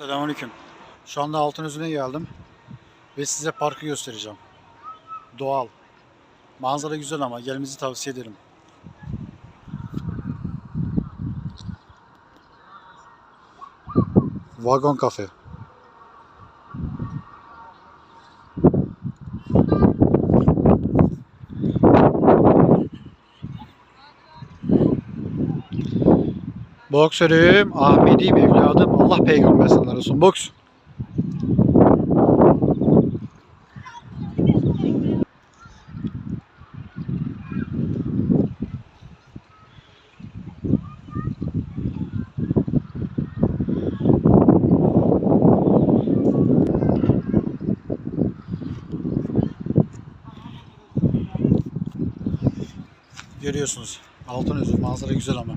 Selamünaleyküm. Şu anda Altınözü'ne geldim ve size parkı göstereceğim. Doğal. Manzara güzel ama gelmenizi tavsiye ederim. Vagon kafe. Boksörüm, Ahmediyim evladım. Allah peygamber sana olsun. Boks. Görüyorsunuz. Altın özür manzara güzel ama.